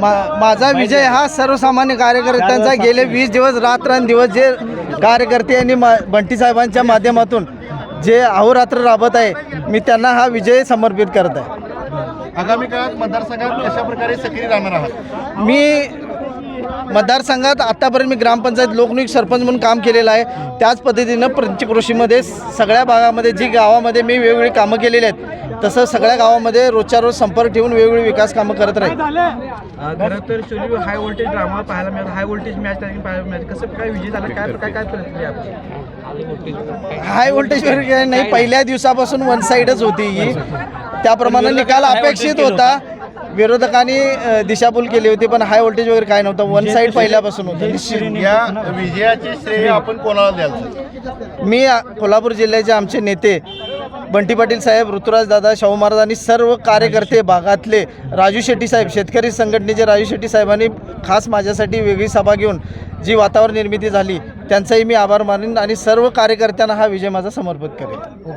मा- माझा विजय हा सर्वसामान्य कार्यकर्त्यांचा गेले वीस दिवस रात्रंदिवस जे कार्यकर्ते आणि मा बंटी साहेबांच्या माध्यमातून जे अहोरात्र राबत आहे मी त्यांना हा विजय समर्पित करत आहे. आगामी काळात मतदारसंघात कशा प्रकारे सक्रिय राहणार आहात? मी मतदारसंघात आत्तापर्यंत मी ग्रामपंचायत लोकनियुक्त सरपंच म्हणून काम केलेलं आहे. त्याच पद्धतीनं पंचक्रोशीमध्ये सगळ्या भागामध्ये जी गावामध्ये मी वेगवेगळी कामं केलेली आहेत तसं सगळ्या गावामध्ये रोजच्या रोज संपर्क ठेवून वेगवेगळी विकास कामं करत राहील. तर शोली हाय व्होल्टेज ड्रामा पाहायला मिळाला. हाय व्होल्टेज मॅच मिळाली. कसं काय विजय झाला? काय काय काय हाय नाही. पहिल्या दिवसापासून वन साईडच होती ही. त्याप्रमाणे निकाल अपेक्षित होता. विरोधकांनी दिशाभूल केली होती पण हाय व्होल्टेज वगैरे काय नव्हतं. वन साईड पहिल्यापासून होतं. या विजयाचे श्रेय आपण कोणाला द्याल? मी कोल्हापूर जिल्ह्याचे आमचे नेते बंटी पाटील साहेब ऋतुराज दादा शाहू महाराज आणि सर्व कार्यकर्ते भागातले राजू शेट्टी साहेब शेतकरी संघटनेचे राजू शेट्टी साहेबांनी खास माझ्यासाठी वेगळी सभा घेऊन जी वातावरण निर्मिती झाली त्यांचाही मी आभार मानेन आणि सर्व कार्यकर्त्यांना हा विजय माझा समर्पित करेन.